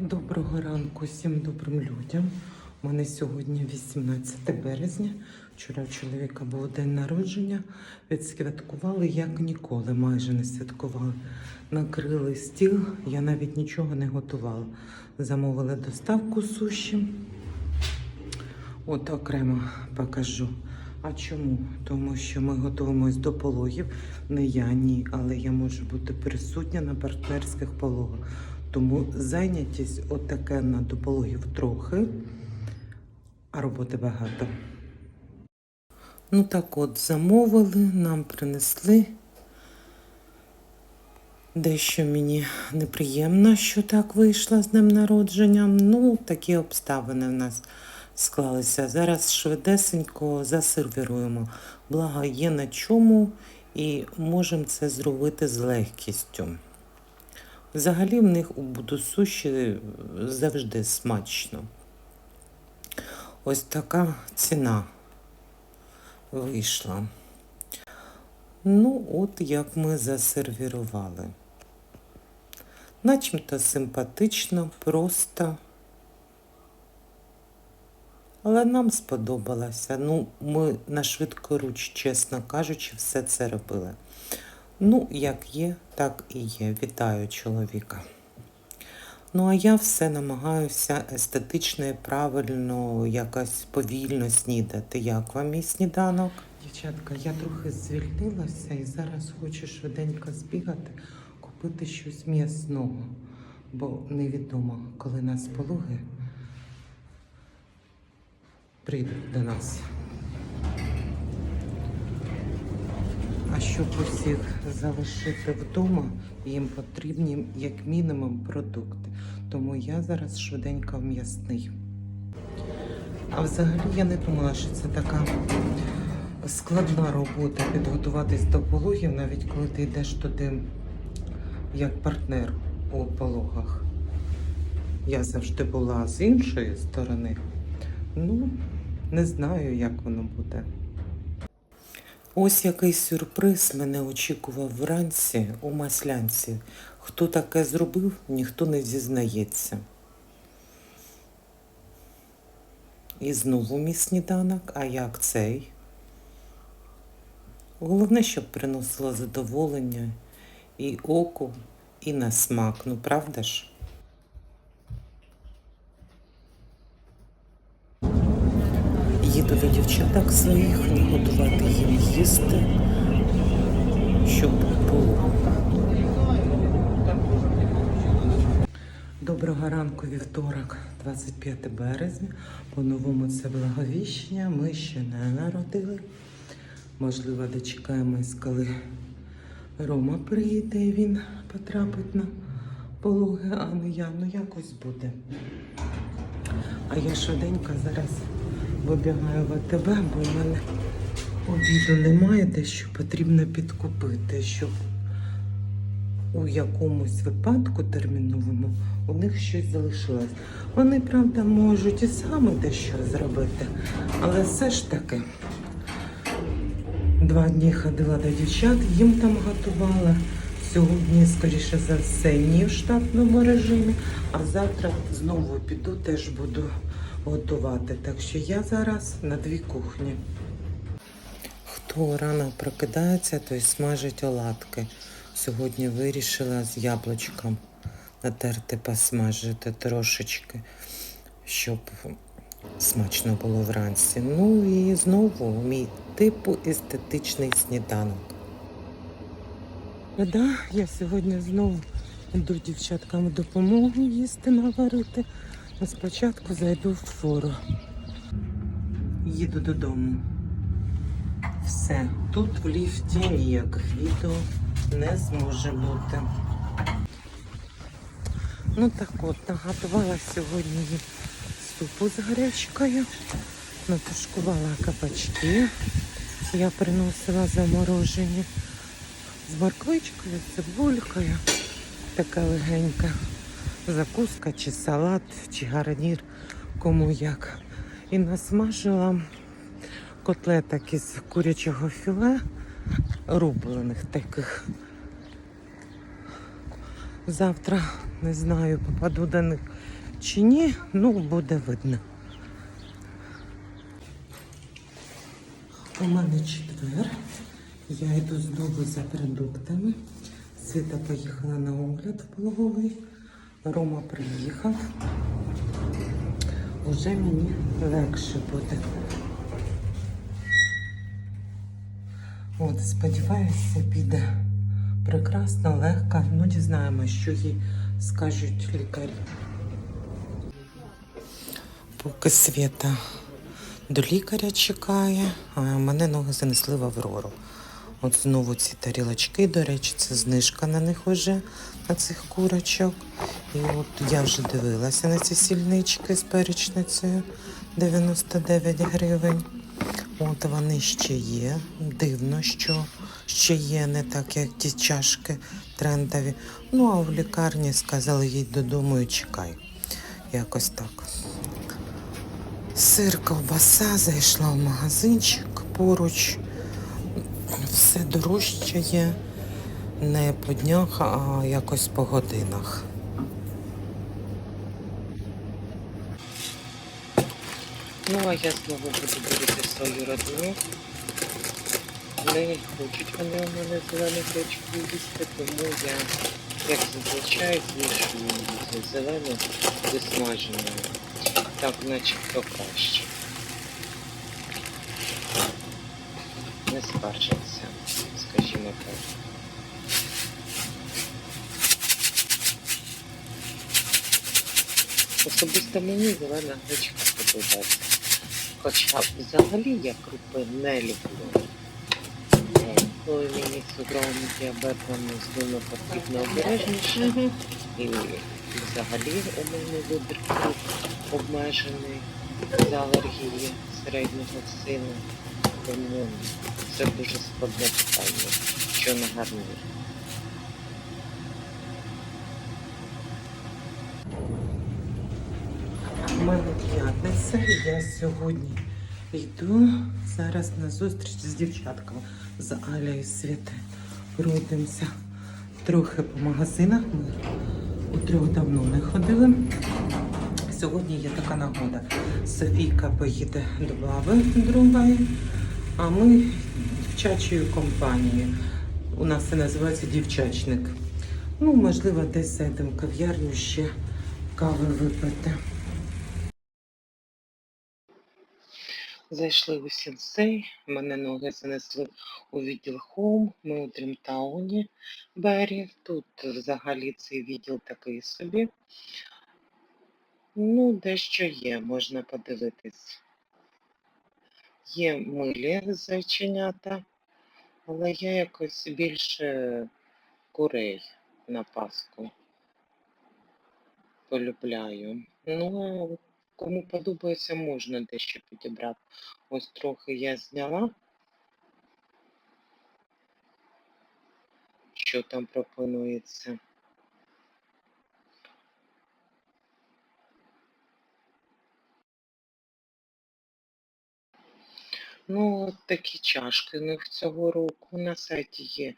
Доброго ранку всім добрим людям. У мене сьогодні 18 березня. Вчора у чоловіка був день народження. Відсвяткували як ніколи, майже не святкували. Накрили стіл, я навіть нічого не готувала. Замовили доставку суші. От окремо покажу. А чому? Тому що ми готуємось до пологів. Не я, ні, але я можу бути присутня на партнерських пологах. Тому зайнятість отаке на до пологів трохи, а роботи багато. Ну так от, замовили, нам принесли. Дещо мені неприємно, що так вийшло з днем народження. Ну, такі обставини в нас склалися. Зараз швидесенько засервіруємо. Благо є на чому і можемо це зробити з легкістю. Взагалі в них у будусуші завжди смачно. Ось така ціна вийшла. Ну, от як ми засервірували. Начебто симпатично, просто. Але нам сподобалося. Ну, ми на швидкоруч, чесно кажучи, все це робили. Ну, як є, так і є. Вітаю чоловіка. Ну, а я все намагаюся естетично і правильно, якось повільно снідати. Як вам мій сніданок? Дівчатка, я трохи звільнилася і зараз хочу швиденько збігати, купити щось м'ясного, бо невідомо, коли нас пологи прийдуть до нас. Щоб усіх залишити вдома, їм потрібні як мінімум продукти. Тому я зараз швиденько в м'ясний. А взагалі я не думала, що це така складна робота підготуватись до пологів, навіть коли ти йдеш туди як партнер у пологах. Я завжди була з іншої сторони. Ну, не знаю, як воно буде. Ось який сюрприз мене очікував вранці у маслянці. Хто таке зробив, ніхто не зізнається. І знову мій сніданок, а як цей? Головне, щоб приносило задоволення і оку, і на смак, ну правда ж? До дівчаток своїх, готувати їм їсти, щоб було. Доброго ранку, вівторок, 25 березня. По-новому це благовіщення. Ми ще не народили. Можливо, дочекаємось, коли Рома приїде і він потрапить на пологи, а не я. Ну якось буде. А я швиденько зараз вибігаю в АТБ, бо в мене обіду немає, дещо потрібно підкупити, щоб у якомусь випадку терміновому у них щось залишилось. Вони, правда, можуть і саме дещо зробити, але все ж таки два дні ходила до дівчат, їм там готувала. Сьогодні, скоріше за все, ні в штатному режимі, а завтра знову піду, теж буду готувати. Так що я зараз на дві кухні. Хто рано прокидається, той смажить оладки. Сьогодні вирішила з яблучком натерти, посмажити трошечки, щоб смачно було вранці. Ну і знову мій типу естетичний сніданок. Да, я сьогодні знову йду дівчаткам допомогу їсти наварити. Спочатку зайду в фору. Їду додому. Все. Тут в ліфті ніяких відео не зможе бути. Ну так от, наготувала сьогодні супу з гречкою, натушкувала кабачки. Я приносила заморожені з морквичкою, цибулькою. Така легенька закуска, чи салат, чи гарнір, кому як. І насмажила котлеток із курячого філе, рублених таких Завтра не знаю, попаду до них чи ні, ну буде видно. У мене четвер. Я йду знову за продуктами. Світа поїхала на огляд в пологовий. Рома приїхав. Уже мені легше буде. От, сподіваюся, піде прекрасно, легко. Ну, дізнаємося, що їй скажуть лікарі. Поки Свята до лікаря чекає, а мене ноги занесли в Аврору. От знову ці тарілочки, до речі, це знижка на них на цих курочок. І от я вже дивилася на ці сільнички з перечницею 99 гривень. От вони ще є. Дивно, що ще є, не так, як ті чашки трендові. Ну, а в лікарні сказали їй додому і чекай. Якось так. Сир, ковбаса, зайшла в магазинчик поруч. Все дорожчає не по днях, а якось по годинах. Ну, а я знову буду дивити свою родину. Не хочуть вони у мене зелених речку їсти, тому я, як зазвичай, змішую зелену зі смаженою. Так, начебто краще. Не скаржаться, скажімо так. Особисто мені зелена гречка подобається. Хоча взагалі я крупи не люблю. Е, Коли мені з цукровим діабетом з ними потрібно обережніше. І взагалі у мене вибір круп обмежений з алергії середнього сину. Тому це дуже складне питання, що на гарнір. У мене п'ятниця, і я сьогодні йду зараз на зустріч з дівчатками з Аля і Святе. Пройдемося трохи по магазинах. Ми у трьох давно не ходили. Сьогодні є така нагода. Софійка поїде до баби другої, а ми дівчачою компанією. У нас це називається дівчачник. Ну, можливо, десь зайдемо в кав'ярню ще кави випити. Зайшли у сінсей, мене ноги занесли у відділ Хоум, ми у Дрімтауні Бері. Тут взагалі цей відділ такий собі. Ну, дещо є, можна подивитись. Є милі зайченята, але я якось більше курей на Пасху полюбляю. Ну, кому подобається, можна дещо підібрати. Ось трохи я зняла. Що там пропонується? Ну, от такі чашки у них цього року. На сайті є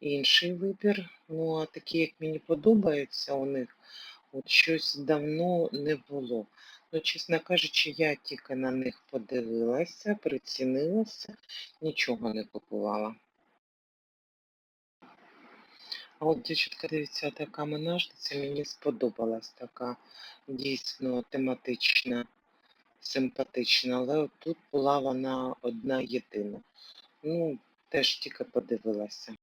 інший вибір. Ну, а такі, як мені подобаються у них, от щось давно не було. Ну, чесно кажучи, я тільки на них подивилася, прицінилася, нічого не купувала. А от дівчатка, дивіться, така менажниця мені сподобалась, така дійсно тематична, симпатична, але от тут була вона одна єдина. Ну, теж тільки подивилася.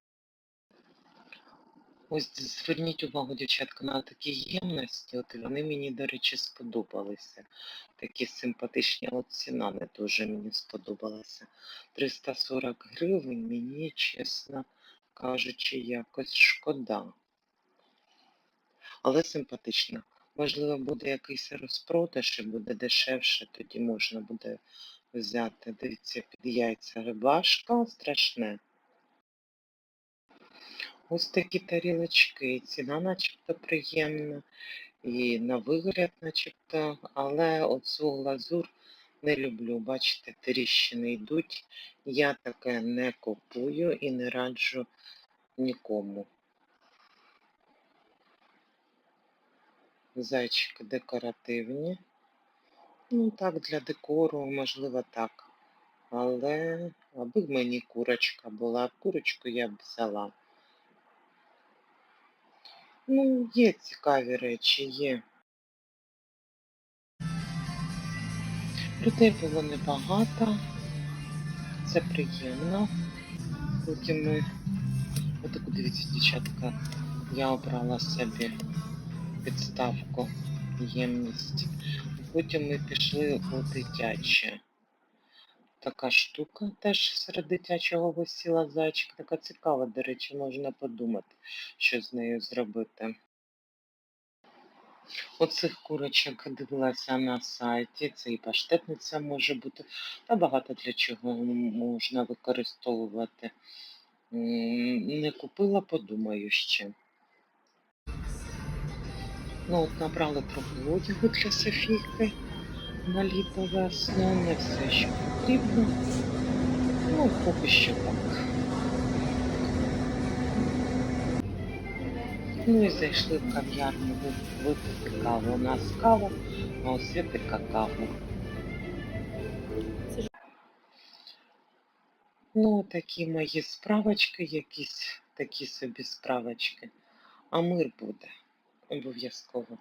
Ось зверніть увагу, дівчатка, на такі ємності. От вони мені, до речі, сподобалися. Такі симпатичні, от ціна не дуже мені сподобалася. 340 гривень мені, чесно кажучи, якось шкода. Але симпатично. Можливо, буде якийсь розпродаж і буде дешевше, тоді можна буде взяти. Дивіться, під яйця рибашка страшне. Ось такі тарілочки, ціна начебто приємна, і на вигляд начебто, але оцю глазур не люблю. Бачите, тріщини йдуть. Я таке не купую і не раджу нікому. Зайчики декоративні. Ну, так, для декору, можливо, так. Але аби мені курочка була, курочку я б взяла. Ну, є цікаві речі, є. Людей було небагато. Це приємно. Потім ми, отаку дивіться, дівчатка, я обрала собі підставку, ємність. Потім ми пішли у дитяче. Така штука теж серед дитячого висіла зайчик. Така цікава, до речі, можна подумати, що з нею зробити. Оцих курочок дивилася на сайті, це і паштетниця може бути, та багато для чого можна використовувати. Не купила, подумаю ще. Ну, от набрали трохи одягу для Софійки на літо весну, все, що потрібно. Ну, поки що так. Ну і зайшли в кав'ярню ви- випити каву. У нас кава, а у Світи какао. Ну, такі мої справочки, якісь такі собі справочки. А мир буде обов'язково.